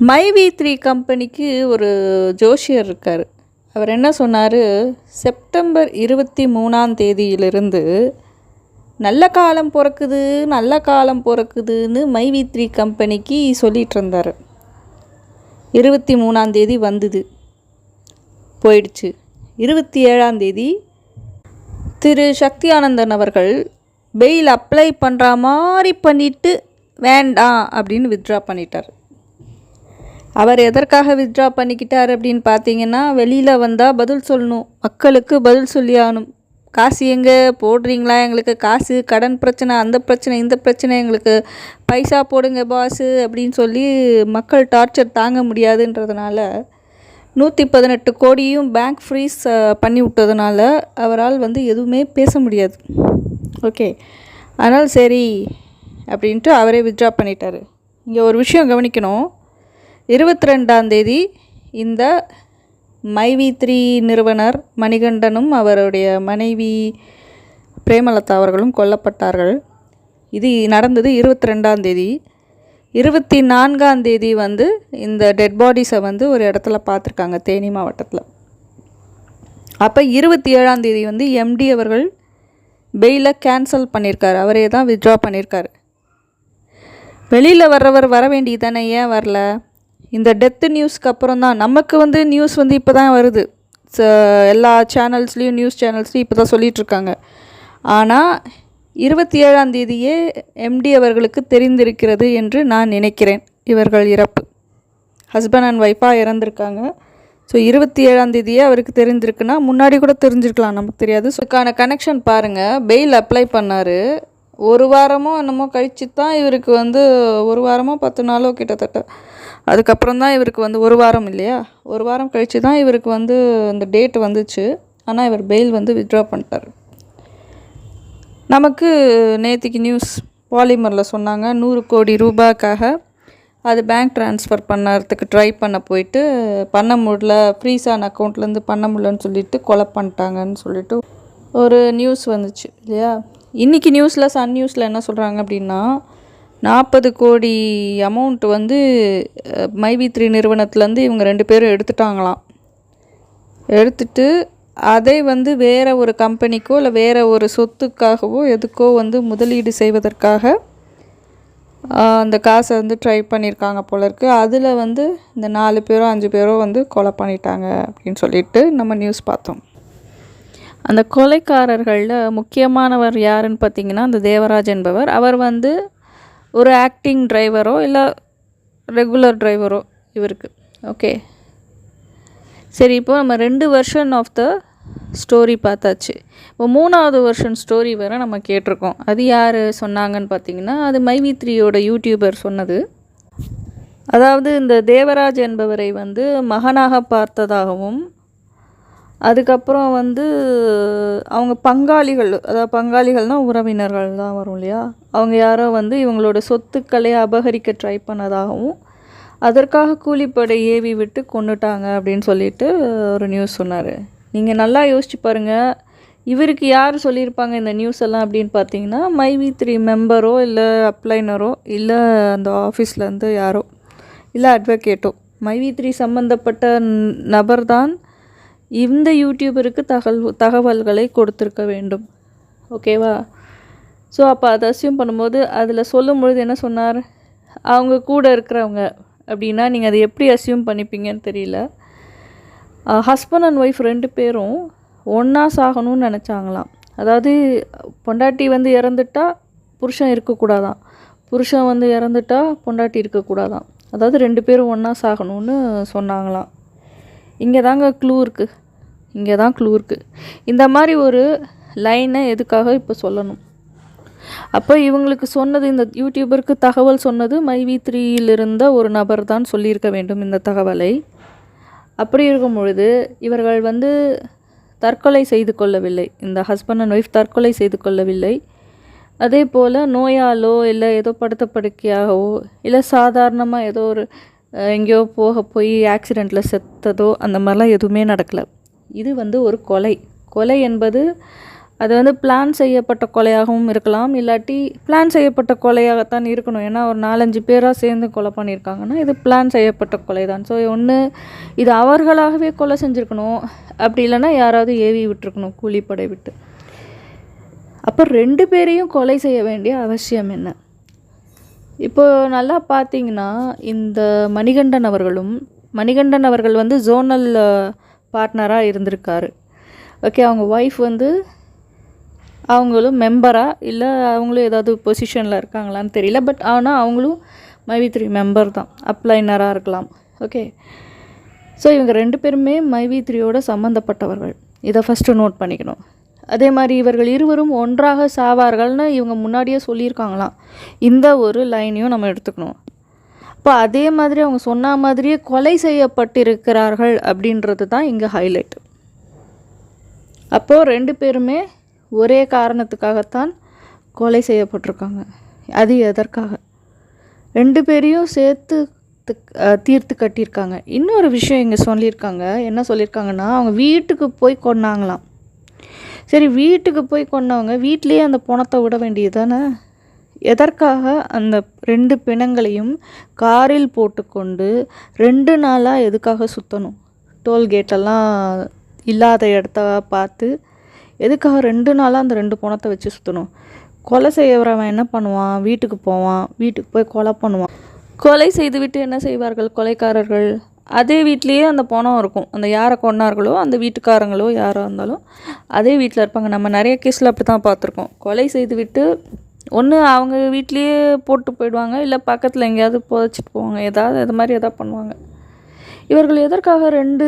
My we three கம்பெனிக்கு ஒரு ஜோஷியர் இருக்கார். அவர் என்ன சொன்னார்? செப்டம்பர் இருபத்தி மூணாம் தேதியிலிருந்து நல்ல காலம் பிறக்குது நல்ல காலம் பிறக்குதுன்னு மை வி த்ரீ கம்பெனிக்கு சொல்லிகிட்டு இருந்தார். இருபத்தி மூணாம் தேதி வந்தது. போயிடுச்சு. இருபத்தி ஏழாம் தேதி திரு சக்தி ஆனந்தன் அவர்கள் பெயில் அப்ளை பண்ணுற மாதிரி பண்ணிவிட்டு வேண்டாம் அப்படின்னு வித்ட்ரா பண்ணிட்டார். அவர் எதற்காக வித்ட்ரா பண்ணிக்கிட்டார் அப்படின்னு பார்த்தீங்கன்னா வெளியில் வந்தால் பதில் சொல்லணும். மக்களுக்கு பதில் சொல்லி ஆகணும் காசு எங்கே? போடுறீங்களா? எங்களுக்கு காசு கடன் பிரச்சனை அந்த பிரச்சனை இந்த பிரச்சனை எங்களுக்கு பைசா போடுங்க பாஸு அப்படின்னு சொல்லி மக்கள் டார்ச்சர் தாங்க முடியாதுன்றதுனால நூற்றி பதினெட்டு கோடியும் பேங்க் ஃப்ரீஸ் பண்ணி விட்டதுனால அவரால் வந்து எதுவுமே பேச முடியாது. ஓகே அதனால் சரி அப்படின்ட்டு அவரே வித்ட்ரா பண்ணிட்டார். இங்கே ஒரு விஷயம் கவனிக்கணும். இருபத்தி ரெண்டாம் தேதி இந்த மைவி த்ரீ நிறுவனர் மணிகண்டனும் அவருடைய மனைவி பிரேமலதா அவர்களும் கொல்லப்பட்டார்கள். இது நடந்தது இருபத்தி ரெண்டாம் தேதி. இருபத்தி நான்காம் தேதி வந்து இந்த டெட் பாடிஸை வந்து ஒரு இடத்துல பார்த்துருக்காங்க தேனி மாவட்டத்தில். அப்போ இருபத்தி ஏழாம் தேதி வந்து எம்டி அவர்கள் பெயிலை கேன்சல் பண்ணியிருக்காரு அவரே தான் வித்ட்ரா பண்ணியிருக்காரு வெளியில் வர்றவர் வர வேண்டியது தானே? ஏன் வரல? இந்த டெத்து நியூஸ்க்கு அப்புறம் தான் நமக்கு வந்து நியூஸ் வந்து இப்போ தான் வருது எல்லா சேனல்ஸ்லேயும் நியூஸ் சேனல்ஸ்லேயும் இப்போ தான் சொல்லிகிட்ருக்காங்க ஆனால் இருபத்தி ஏழாம் தேதியே எம்டி அவர்களுக்கு தெரிந்திருக்கிறது என்று நான் நினைக்கிறேன். இவர்கள் இறப்பு. ஹஸ்பண்ட் அண்ட் ஒய்ஃபாக இறந்துருக்காங்க. ஸோ இருபத்தி ஏழாம் தேதியே அவருக்கு தெரிஞ்சிருக்குன்னா முன்னாடி கூட தெரிஞ்சிருக்கலாம் நமக்கு தெரியாது. ஸோ இதுக்கான கனெக்ஷன் பாருங்கள் பெயில் அப்ளை பண்ணார். ஒரு வாரமோ என்னமோ கழிச்சு தான் இவருக்கு வந்து ஒரு வாரமோ பத்து நாளோ கிட்டத்தட்ட. அதுக்கப்புறம் தான் இவருக்கு வந்து ஒரு வாரம் இல்லையா? ஒரு வாரம் கழித்து தான் இவருக்கு வந்து அந்த டேட் வந்துச்சு. ஆனால் இவர் பெயில் வந்து வித்ட்ரா பண்ணிட்டார். நமக்கு நேற்றுக்கு நியூஸ் பாலிமரில் சொன்னாங்க நூறு கோடி ரூபாய்க்காக அது பேங்க் ட்ரான்ஸ்ஃபர் பண்ணறதுக்கு ட்ரை பண்ண போயிட்டு பண்ண முடியல ஃப்ரீஸ் ஆன அக்கௌண்ட்லேருந்து பண்ண முடியலன்னு சொல்லிட்டு கொலை பண்ணிட்டாங்கன்னு சொல்லிட்டு ஒரு நியூஸ் வந்துச்சு இல்லையா? இன்றைக்கி நியூஸில் சன் நியூஸில் என்ன சொல்கிறாங்க அப்படின்னா நாற்பது கோடி அமௌண்ட் வந்து மைவி த்ரீ நிறுவனத்துலேருந்து இவங்க ரெண்டு பேரும் எடுத்துட்டாங்களாம். எடுத்துட்டு அதை வந்து வேறு ஒரு கம்பெனிக்கோ இல்லை வேறு ஒரு சொத்துக்காகவோ எதுக்கோ வந்து முதலீடு செய்வதற்காக அந்த காசை வந்து ட்ரை பண்ணியிருக்காங்க போல இருக்குது அதில் வந்து இந்த நாலு பேரோ அஞ்சு பேரோ வந்து கொலை பண்ணிட்டாங்க அப்படின்னு சொல்லிட்டு நம்ம நியூஸ் பார்த்தோம். அந்த கொலைக்காரர்களில் முக்கியமானவர் யாருன்னு பார்த்தீங்கன்னா அந்த தேவராஜ் என்பவர். அவர் வந்து ஒரு ஆக்டிங் டிரைவரோ இல்லை ரெகுலர் டிரைவரோ இவருக்கு. ஓகே சரி இப்போ நம்ம ரெண்டு வெர்ஷன் ஆஃப் த ஸ்டோரி பார்த்தாச்சு. இப்போ மூணாவது வருஷன் ஸ்டோரி வேறு நம்ம கேட்டிருக்கோம். அது யார் சொன்னாங்கன்னு பார்த்தீங்கன்னா அது மைவி த்ரீயோட யூடியூபர் சொன்னது. அதாவது இந்த தேவராஜ் என்பவரை வந்து மகனாக பார்த்ததாகவும் அதுக்கப்புறம் வந்து அவங்க பங்காளிகள் அதாவது பங்காளிகள்னால் உறவினர்கள் தான் வரும் இல்லையா? அவங்க யாரோ வந்து இவங்களோட சொத்துக்களை அபகரிக்க ட்ரை பண்ணதாகவும் அதற்காக கூலிப்படை ஏவி விட்டு கொண்டுட்டாங்க அப்படின்னு சொல்லிட்டு ஒரு நியூஸ் சொன்னார். நீங்கள் நல்லா யோசிச்சு பாருங்கள் இவருக்கு யார் சொல்லியிருப்பாங்க இந்த நியூஸ் எல்லாம் அப்படின்னு பார்த்தீங்கன்னா மைவி த்ரீ மெம்பரோ இல்லை அப்ளைனரோ இல்லை அந்த ஆஃபீஸ்லேருந்து யாரோ இல்லை அட்வொகேட்டோ மைவி த்ரீ சம்மந்தப்பட்ட நபர் தான் இந்த யூடியூபருக்கு தகவல் தகவல்களை கொடுத்துருக்க வேண்டும். ஓகேவா ஸோ அப்போ அதை அசியூம் பண்ணும்போது அதில் சொல்லும் பொழுது என்ன சொன்னார்? அவங்க கூட இருக்கிறவங்க அப்படின்னா நீங்கள் அதை எப்படி அசியூம் பண்ணிப்பீங்கன்னு தெரியல. ஹஸ்பண்ட் அண்ட் ஒய்ஃப் ரெண்டு பேரும் ஒன்றா சாகணும்னு நினச்சாங்களாம். அதாவது பொண்டாட்டி வந்து இறந்துட்டா புருஷன் இருக்கக்கூடாதான். புருஷன் வந்து இறந்துட்டா பொண்டாட்டி இருக்கக்கூடாதான். அதாவது ரெண்டு பேரும் ஒன்றா சாகணும்னு சொன்னாங்களாம். இங்கே தாங்க க்ளூ இருக்குது இங்கே தான் க்ளூ இருக்குது இந்த மாதிரி ஒரு லைனை எதுக்காக இப்போ சொல்லணும்? அப்போ இவங்களுக்கு சொன்னது இந்த யூடியூபருக்கு தகவல் சொன்னது மைவி த்ரீயில் இருந்த ஒரு நபர் தான் சொல்லியிருக்க வேண்டும் இந்த தகவலை. அப்படி இருக்கும் பொழுது இவர்கள் வந்து தற்கொலை செய்து கொள்ளவில்லை. இந்த ஹஸ்பண்ட் அண்ட் ஒய்ஃப் தற்கொலை செய்து கொள்ளவில்லை. அதே போல் நோயாலோ இல்லை ஏதோ படுத்த படுக்கையாகவோ இல்லை சாதாரணமாக ஏதோ ஒரு எங்கேயோ போக போய் ஆக்சிடெண்ட்டில் செத்ததோ அந்த மாதிரிலாம் எதுவுமே நடக்கலை. இது வந்து ஒரு கொலை. கொலை என்பது அது வந்து பிளான் செய்யப்பட்ட கொலையாகவும் இருக்கலாம். இல்லாட்டி பிளான் செய்யப்பட்ட கொலையாகத்தான் இருக்கணும். ஏன்னா ஒரு நாலஞ்சு பேராக சேர்ந்து கொலை பண்ணியிருக்காங்கன்னா இது பிளான் செய்யப்பட்ட கொலை தான் ஸோ ஒன்று இது அவர்களாகவே கொலை செஞ்சுருக்கணும். அப்படி இல்லைன்னா யாராவது ஏவி விட்டுருக்கணும் கூலிப்படை விட்டு. அப்போ ரெண்டு பேரையும் கொலை செய்ய வேண்டிய அவசியம் என்ன? இப்போ நல்லா பார்த்தீங்கன்னா இந்த மணிகண்டன் அவர்களும் மணிகண்டன் அவர்கள் வந்து ஜோனல் பார்ட்னராக இருந்திருக்காரு. ஓகே அவங்க ஒய்ஃப் வந்து அவங்களும் மெம்பராக இல்லை அவங்களும் ஏதாவது பொசிஷனில் இருக்காங்களான்னு தெரியல. பட் ஆனால் அவங்களும் மைவி த்ரீ மெம்பர் தான். அப்ளைனராக இருக்கலாம். ஓகே. ஸோ இவங்க ரெண்டு பேருமே மைவி த்ரீயோட சம்மந்தப்பட்டவர்கள் இதை ஃபஸ்ட்டு நோட் பண்ணிக்கணும். அதே மாதிரி இவர்கள் இருவரும் ஒன்றாக சாவார்கள்னு இவங்க முன்னாடியே சொல்லியிருக்காங்களாம். இந்த ஒரு லைனையும் நம்ம எடுத்துக்கணும். அப்போ அதே மாதிரி அவங்க சொன்ன மாதிரியே கொலை செய்யப்பட்டிருக்கிறார்கள் அப்படின்றது தான் இங்கே ஹைலைட் அப்போது ரெண்டு பேருமே ஒரே காரணத்துக்காகத்தான் கொலை செய்யப்பட்டிருக்காங்க. அது எதற்காக? ரெண்டு பேரையும் சேர்த்து தீர்த்து கட்டியிருக்காங்க. இன்னொரு விஷயம் இங்கே சொல்லியிருக்காங்க. என்ன சொல்லியிருக்காங்கன்னா அவங்க வீட்டுக்கு போய் கொன்னாங்களாம். சரி வீட்டுக்கு போய் கொண்டவங்க வீட்டிலேயே அந்த பணத்தை விட வேண்டியது தானே எதற்காக அந்த ரெண்டு பிணங்களையும் காரில் போட்டுக்கொண்டு ரெண்டு நாளாக எதுக்காக சுற்றணும் டோல்கேட்டெல்லாம் இல்லாத இடத்த பார்த்து எதுக்காக ரெண்டு நாளாக அந்த ரெண்டு பணத்தை வச்சு சுற்றணும் கொலை செய்யறவன் என்ன பண்ணுவான்? வீட்டுக்கு போவான். வீட்டுக்கு போய் கொலை பண்ணுவான். கொலை செய்துவிட்டு என்ன செய்வார்கள் கொலைக்காரர்கள்? அதே வீட்லேயே அந்த பணம் இருக்கும். அந்த யாரை கொன்னார்களோ அந்த வீட்டுக்காரங்களோ யாராக இருந்தாலும் அதே வீட்டில் இருப்பாங்க. நம்ம நிறைய கேஸில் அப்படி தான் பார்த்துருக்கோம். கொலை செய்துவிட்டு ஒன்று அவங்க வீட்லேயே போட்டு போயிடுவாங்க. இல்லை பக்கத்தில் எங்கேயாவது புதைச்சிட்டு போவாங்க. ஏதாவது இது மாதிரி எதாவது பண்ணுவாங்க. இவர்கள் எதற்காக ரெண்டு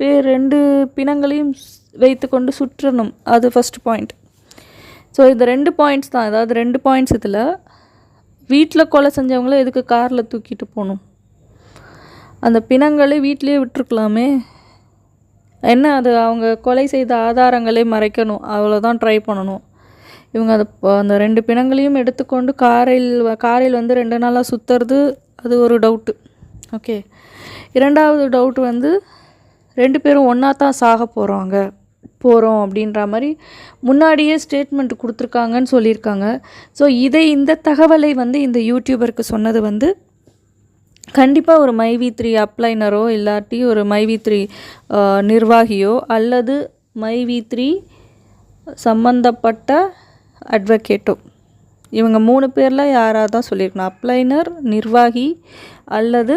பேர் ரெண்டு பிணங்களையும் வைத்து வைத்துக்கொண்டு சுற்றணும்? அது ஃபஸ்ட் பாயிண்ட் ஸோ இந்த ரெண்டு பாயிண்ட்ஸ் தான். அதாவது ரெண்டு பாயிண்ட்ஸ் இதில் வீட்டில் கொலை செஞ்சவங்கள எதுக்கு காரில் தூக்கிட்டு போகணும்? அந்த பிணங்களை வீட்டிலேயே விட்டுருக்கலாமே? என்ன அது? அவங்க கொலை செய்த ஆதாரங்களை மறைக்கணும். அவ்வளோதான் ட்ரை பண்ணணும். இவங்க அதை அந்த ரெண்டு பிணங்களையும் எடுத்துக்கொண்டு காரில் காரில் வந்து ரெண்டு நாளாக சுற்றுறது அது ஒரு டவுட்டு ஓகே இரண்டாவது டவுட் வந்து ரெண்டு பேரும் ஒன்றா தான் சாக போகிறாங்க போகிறோம் அப்படின்ற மாதிரி முன்னாடியே ஸ்டேட்மெண்ட் கொடுத்துருக்காங்கன்னு சொல்லியிருக்காங்க. ஸோ இதை இந்த தகவலை வந்து இந்த யூடியூபருக்கு சொன்னது வந்து கண்டிப்பாக ஒரு மைவி த்ரீ அப்ளைனரோ இல்லாட்டி ஒரு மைவி த்ரீ நிர்வாகியோ அல்லது மைவி த்ரீ சம்மந்தப்பட்ட அட்வொகேட்டோ இவங்க மூணு பேரில் யாராக தான் சொல்லியிருக்கணும். அப்ளைனர் நிர்வாகி அல்லது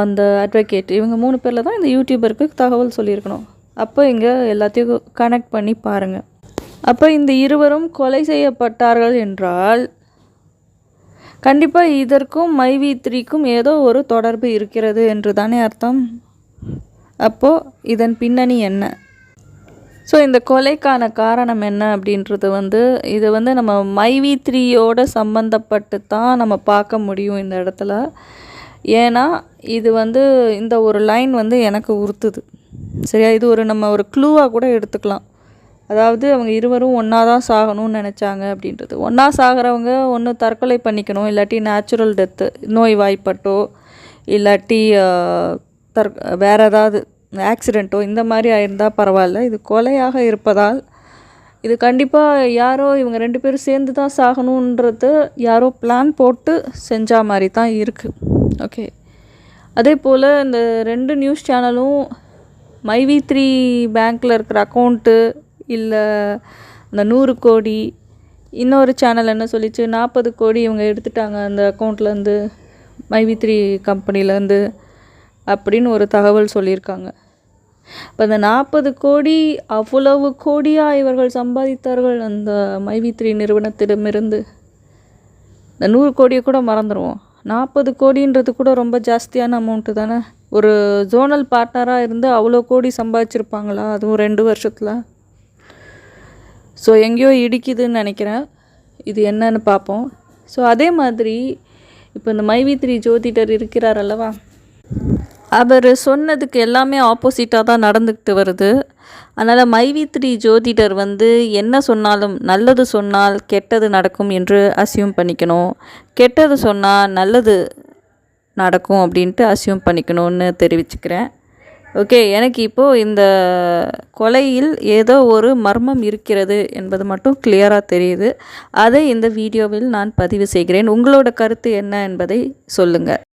அந்த அட்வொகேட் இவங்க மூணு பேரில் தான் இந்த யூடியூபருக்கு தகவல் சொல்லியிருக்கணும். அப்போ இங்கே எல்லாத்தையும் கனெக்ட் பண்ணி பாருங்கள் அப்போ இந்த இருவரும் கொலை செய்யப்பட்டார்கள் என்றால் கண்டிப்பாக இதற்கும் மைவி த்ரீக்கும் ஏதோ ஒரு தொடர்பு இருக்கிறது என்று தானே அர்த்தம்? அப்போது இதன் பின்னணி என்ன? ஸோ இந்த கொலைக்கான காரணம் என்ன அப்படின்றது வந்து இது வந்து நம்ம மைவி த்ரீயோட சம்மந்தப்பட்டு தான் நம்ம பார்க்க முடியும் இந்த இடத்துல. ஏன்னா இது வந்து இந்த ஒரு லைன் வந்து எனக்கு உறுத்துது. சரியா? இது ஒரு நம்ம ஒரு க்ளூவாக கூட எடுத்துக்கலாம். அதாவது அவங்க இருவரும் ஒன்றா தான் சாகணும்னு நினச்சாங்க அப்படின்றது. ஒன்றா சாகிறவங்க ஒன்று தற்கொலை பண்ணிக்கணும் இல்லாட்டி நேச்சுரல் டெத்து நோய் வாய்ப்பட்டோ இல்லாட்டி தற் வேறு ஏதாவது ஆக்சிடெண்ட்டோ இந்த மாதிரி ஆயிருந்தால் பரவாயில்ல. இது கொலையாக இருப்பதால் இது கண்டிப்பாக யாரோ இவங்க ரெண்டு பேரும் சேர்ந்து தான் சாகணுன்றது யாரோ பிளான் போட்டு செஞ்ச மாதிரி தான் இருக்குது ஓகே அதே போல் இந்த ரெண்டு நியூஸ் சேனலும் மைவி த்ரீ பேங்க்கில் இருக்கிற அக்கௌண்ட்டு இல்லை அந்த நூறு கோடி இன்னொரு சேனல் என்ன சொல்லிச்சு நாற்பது கோடி இவங்க எடுத்துட்டாங்க அந்த அக்கௌண்ட்லேருந்து மைவி த்ரீ கம்பெனிலேருந்து அப்படின்னு ஒரு தகவல் சொல்லியிருக்காங்க. இப்போ அந்த நாற்பது கோடி அவ்வளவு கோடியாக இவர்கள் சம்பாதித்தார்கள் அந்த மைவி த்ரீ நிறுவனத்திடமிருந்து? இந்த நூறு கோடியை கூட மறந்துடுவோம் நாற்பது கோடின்றது கூட ரொம்ப ஜாஸ்தியான அமௌண்ட்டு தானே? ஒரு ஜோனல் பார்ட்னராக இருந்து அவ்வளோ கோடி சம்பாதிச்சிருப்பாங்களா? அதுவும் ரெண்டு வருஷத்தில்? ஸோ எங்கேயோ இடிக்குதுன்னு நினைக்கிறேன். இது என்னன்னு பார்ப்போம். ஸோ அதே மாதிரி இப்போ இந்த மைவி த்ரீ ஜோதிடர் இருக்கிறார் அல்லவா? அவர் சொன்னதுக்கு எல்லாமே ஆப்போசிட்டாக தான் நடந்துக்கிட்டு வருது. அதனால் மைவி த்ரீ ஜோதிடர் வந்து என்ன சொன்னாலும் நல்லது சொன்னால் கெட்டது நடக்கும் என்று அசியூம் பண்ணிக்கணும். கெட்டது சொன்னால் நல்லது நடக்கும் அப்படின்ட்டு அசியூம் பண்ணிக்கணும்னு தெரிவிச்சுக்கிறேன். ஓகே எனக்கு இப்போது இந்த கொலையில் ஏதோ ஒரு மர்மம் இருக்கிறது என்பது மட்டும் கிளியராக தெரியுது. அதை இந்த வீடியோவில் நான் பதிவு செய்கிறேன். உங்களோட கருத்து என்ன என்பதை சொல்லுங்கள்